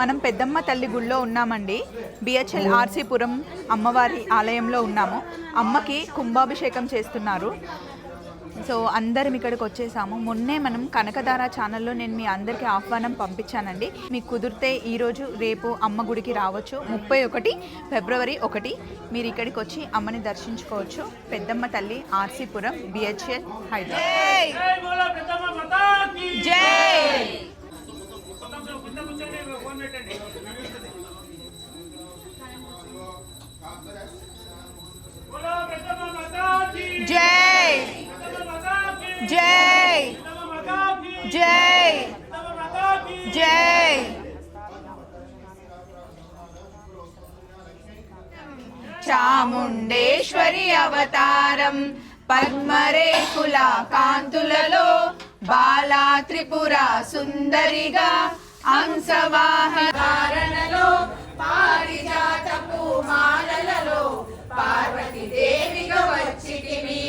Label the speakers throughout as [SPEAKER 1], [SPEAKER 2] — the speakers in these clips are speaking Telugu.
[SPEAKER 1] మనం పెద్దమ్మ తల్లి గుళ్ళో ఉన్నామండి. బిహెచ్ఎల్ ఆర్సీపురం అమ్మవారి ఆలయంలో ఉన్నాము. అమ్మకి కుంభాభిషేకం చేస్తున్నారు. సో అందరం ఇక్కడికి వచ్చేసాము. మొన్నే మనం కనకదార ఛానల్లో నేను మీ అందరికీ ఆహ్వానం పంపించానండి. మీకు కుదిరితే ఈరోజు రేపు అమ్మ గుడికి రావచ్చు. ముప్పై ఒకటి ఫిబ్రవరి ఒకటి. మీరు ఇక్కడికి వచ్చి అమ్మని దర్శించుకోవచ్చు. పెద్దమ్మ తల్లి ఆర్సీపురం బిహెచ్ఎల్ హైదరాబాద్.
[SPEAKER 2] జై!
[SPEAKER 1] జై. జై. జై. జై. చాముండేశ్వరి అవతారం పద్మరేకుల కాంతులలో బాలా త్రిపుర సుందరిగా అంశవాహరణలో పారిజాతపు మాలలలో పార్వతీదేవిగా వచ్చిటివి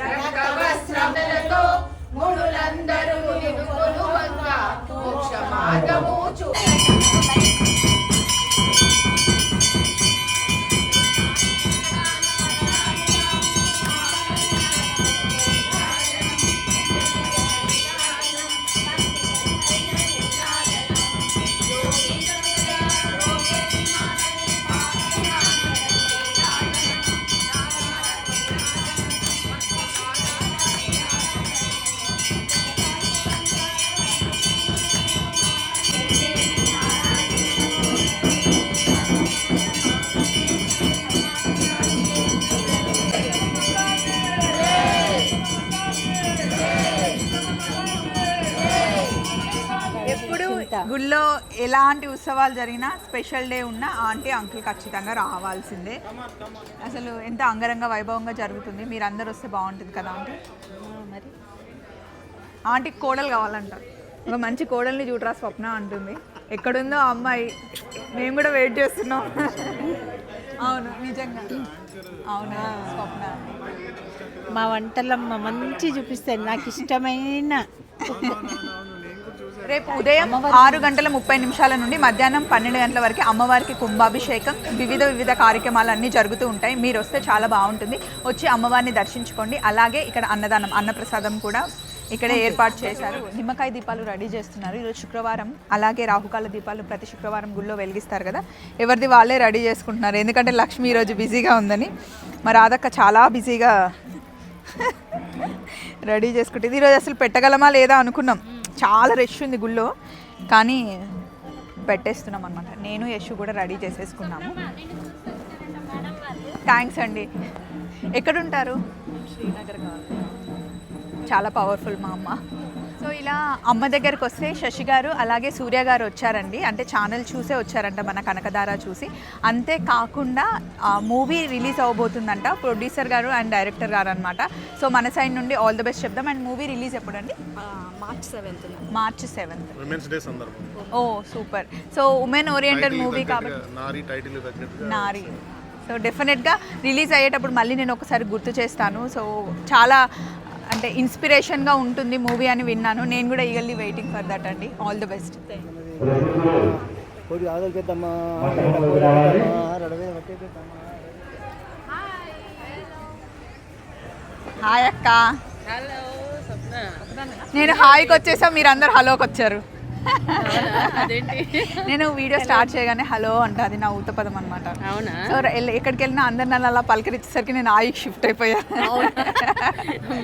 [SPEAKER 1] రక్త వస్త్రములతో మునులందరూ నిలుకొలువంగా మోక్ష మార్గము చూ గుళ్ళో ఎలాంటి ఉత్సవాలు జరిగినా స్పెషల్ డే ఉన్నా ఆంటీ అంకుల్ ఖచ్చితంగా రావాల్సిందే. అసలు ఎంత అంగరంగ వైభవంగా జరుగుతుంది. మీరు అందరు వస్తే బాగుంటుంది కదా ఆంటీ? మరి? ఆంటీకి కోడలు కావాలంట. ఒక మంచి కోడల్ని చూడరా స్వప్న అంటుంది. ఎక్కడుందో అమ్మాయి. మేము కూడా వెయిట్ చేస్తున్నాం. అవును నిజంగా. అవునా స్వప్న?
[SPEAKER 3] మా వంటలమ్మ మంచి చూపిస్తాను నాకు ఇష్టమైన.
[SPEAKER 1] రేపు ఉదయం ఆరు గంటల ముప్పై నిమిషాల నుండి మధ్యాహ్నం పన్నెండు గంటల వరకు అమ్మవారికి కుంభాభిషేకం. వివిధ వివిధ కార్యక్రమాలు అన్నీ జరుగుతూ ఉంటాయి. మీరు వస్తే చాలా బాగుంటుంది. వచ్చి అమ్మవారిని దర్శించుకోండి. అలాగే ఇక్కడ అన్నదానం అన్నప్రసాదం కూడా ఇక్కడ ఏర్పాటు చేశారు. నిమ్మకాయ దీపాలు రెడీ చేస్తున్నారు. ఈరోజు శుక్రవారం అలాగే రాహుకాల దీపాలు ప్రతి శుక్రవారం గుళ్ళో వెలిగిస్తారు కదా. ఎవరిది వాళ్ళే రెడీ చేసుకుంటున్నారు. ఎందుకంటే లక్ష్మి ఈరోజు బిజీగా ఉందని. మరి రాధక్క చాలా బిజీగా రెడీ చేసుకుంటుంది. ఈరోజు అసలు పెట్టగలమా లేదా అనుకున్నాం. చాలా రష్ ఉంది గుళ్ళో. కానీ పెట్టేస్తున్నాం అనమాట నేను యశు కూడా రెడీ చేసేసుకున్నాము. థ్యాంక్స్ అండి. ఎక్కడుంటారు? శ్రీనగర్ చాలా పవర్ఫుల్ మా అమ్మ. ఇలా అమ్మ దగ్గరికి వస్తే శశి గారు అలాగే సూర్య గారు వచ్చారండి. అంటే ఛానల్ చూసే వచ్చారంట మన కనకదార చూసి. అంతే కాకుండా మూవీ రిలీజ్ అవబోతుందంట ప్రొడ్యూసర్ గారు అండ్ డైరెక్టర్ గారు అనమాట సో మన సైడ్ నుండి ఆల్ ది బెస్ట్ చెప్దాం. అండ్ మూవీ రిలీజ్ ఎప్పుడండి?
[SPEAKER 3] March seventh
[SPEAKER 1] March seventh
[SPEAKER 4] day
[SPEAKER 1] oh super so women oriented movie కాబట్టి
[SPEAKER 4] నారి టైటిల్ తగ్గట్టుగా
[SPEAKER 1] నారి. సో డెఫినెట్గా రిలీజ్ అయ్యేటప్పుడు మళ్ళీ నేను ఒకసారి గుర్తు చేస్తాను. సో చాలా అంటే ఇన్స్పిరేషన్గా ఉంటుంది మూవీ అని విన్నాను. నేను కూడా ఈగల్లీ వెయిటింగ్ ఫర్ దట్ అండి. ఆల్ ది బెస్ట్ హాయ్ అక్క. నేను హాయ్కి వచ్చేసా మీరు అందరు హలోకి వచ్చారు నేను వీడియో స్టార్ట్ చేయగానే హలో అంట అది నా ఊత పదం అనమాట
[SPEAKER 5] అవునా?
[SPEAKER 1] సో ఎక్కడికి వెళ్ళినా అందరు నన్ను అలా పలకరించేసరికి నేను ఆయికి షిఫ్ట్ అయిపోయా.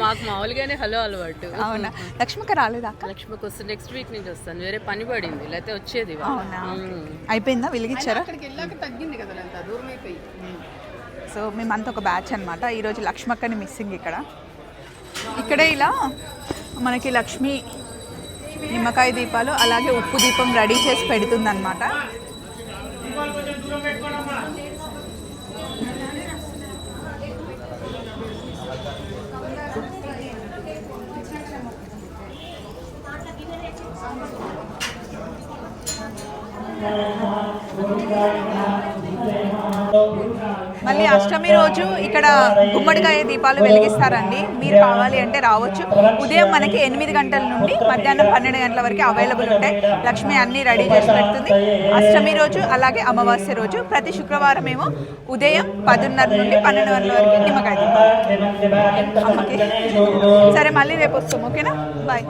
[SPEAKER 5] మాకు మామూలుగానే హలో అలవాటు.
[SPEAKER 1] అవునా? లక్ష్మిక రాలేదా అక్క?
[SPEAKER 5] లక్ష్మికి వస్తే నెక్స్ట్ వీక్ నుంచి వస్తాను వేరే పని పడింది. లేకపోతే వచ్చేది.
[SPEAKER 1] అవునా. అయిపోయిందా? వెలిగించారా? సో మేమంతా ఒక బ్యాచ్ అనమాట ఈరోజు లక్ష్మక్కని మిస్సింగ్ ఇక్కడ. ఇక్కడే ఇలా మనకి లక్ష్మి నిమ్మకాయ దీపాలు అలాగే ఉప్పు దీపం రెడీ చేసి పెడుతుందన్నమాట.
[SPEAKER 2] దీపాలు కొంచెం
[SPEAKER 1] మళ్ళీ అష్టమి రోజు ఇక్కడ గుమ్మడికాయ దీపాలు వెలిగిస్తారండి. మీరు కావాలి అంటే రావచ్చు. ఉదయం మనకి ఎనిమిది గంటల నుండి మధ్యాహ్నం పన్నెండు గంటల వరకు అవైలబుల్ ఉంటాయి. లక్ష్మి అన్ని రెడీ చేసి పెడుతుంది. అష్టమి రోజు అలాగే అమావాస్య రోజు ప్రతి శుక్రవారం ఏమో ఉదయం పదిన్నర నుండి పన్నెండు గంటల వరకు నిమ్మకాయ దీపాలు. సరే మళ్ళీ రేపు వస్తాం. ఓకేనా? బాయ్